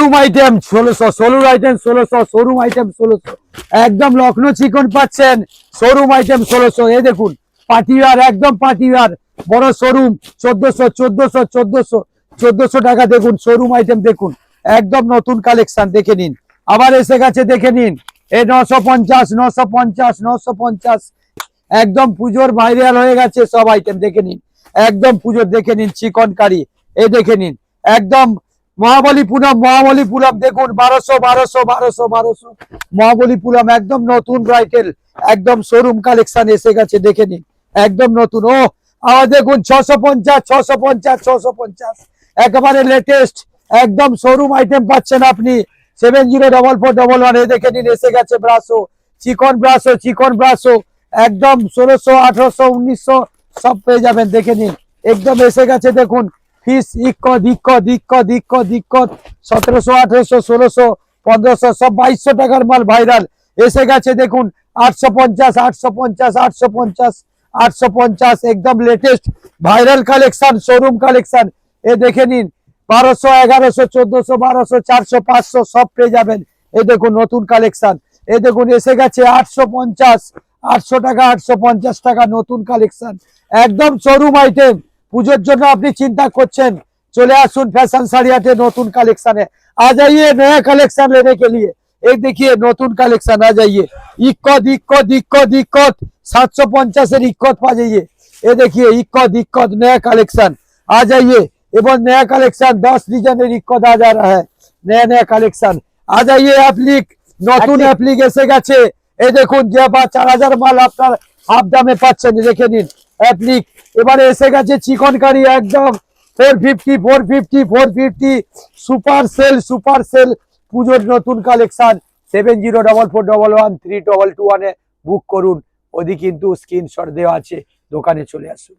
Showroom item ষোলোশো ষোলোর item ষোলোশো শোরুম আইটেম ষোলোশো। একদম লখনৌ চিকন পাচ্ছেন। শোরুম আইটেম ষোলোশো। এ দেখুন, পাটিয়ার, একদম পাটিয়ার। বড় শোরুম চোদ্দশো চোদ্দশো চোদ্দশো। চোদ্দশো টাকা দেখুন শোরুম আইটেম দেখুন। একদম নতুন কালেকশন দেখে নিন। আবার এসে গেছে, দেখে নিন। এই নশো পঞ্চাশ নশো পঞ্চাশ নশো পঞ্চাশ। একদম পুজোর ভাইরাল হয়ে গেছে, সব আইটেম দেখে নিন। একদম পুজোর দেখে নিন, চিকন কারি। এই দেখে নিন, একদম মহাবলীপুরম মহাবলীপুরম দেখুন, বারোশো বারোশো বারোশো বারোশো। মহাবলীপুরম একদম নতুন ব্রাইটেল একদম শোরুম কালেকশন এসে গেছে, দেখে নিন। একদম নতুন। ও আবার দেখুন, ছশো পঞ্চাশ ছশো পঞ্চাশ ছশো পঞ্চাশ। একেবারে লেটেস্ট একদম শোরুম আইটেম পাচ্ছেন আপনি। Seven zero double four double one এ দেখে নিন, এসে গেছে ব্রাশো। চিকন ব্রাশো চিকন ব্রাশো। একদম ষোলোশো, আঠারোশো, উনিশশো, সব পেয়ে যাবেন, দেখে নিন। একদম এসে গেছে, দেখুন। ফিস ইক্ক দিক্ক দিক্ক দিক্ক দিক্ক সতেরোশো, আঠেরোশো, ষোলোশো, পনেরোশো, সব বাইশশো টাকার মাল ভাইরাল। এসে গেছে দেখুন, আটশো পঞ্চাশ আটশো পঞ্চাশ আটশো পঞ্চাশ আটশো পঞ্চাশ, একদম latest viral collection showroom collection এ দেখে নিন, বারোশো, এগারোশো, চোদ্দশো, বারোশো, চারশো, পাঁচশো, সব পেয়ে যাবেন। এই দেখুন, নতুন কালেকশন এই দেখুন, এসে গেছে আটশো পঞ্চাশ, আটশো টাকা, আটশো পঞ্চাশ টাকা নতুন কালেকশন একদম শোরুম আইটেম পুজোর জন্য আপনি চিন্তা করছেন চলে আসুন फैशन साड़ी हाटे नतून कलेक्शन है आ जाइए नया कलेक्शन लेने के लिए एक देखिए नतून कलेक्शन आ जाइए इक्कत इक्कत इक्कत इक्कत सात सौ पचास इक्कत पा जाइए ये देखिए इक्कत इक्कत नया कलेक्शन आ जाइए एवं नया कलेक्शन दस डिजाइन इक्कत आ जा रहा है नया नया कलेक्शन आ जाइए एप्लिक নতুন অ্যাপ্লিক এসে গেছে এই দেখুন যে বা চার হাজার মাল আপনার হাফ দামে পাচ্ছেন দেখে নিন অ্যাপ্লিক এবারে এসে গেছে চিকনকারি একদম। Four fifty four fifty four fifty super sale super sale পুজোর নতুন collection seven zero double four double one three double two ওয়ানে বুক করুন। ওদিকে কিন্তু স্ক্রিনশট দেওয়া আছে। দোকানে চলে আসুন।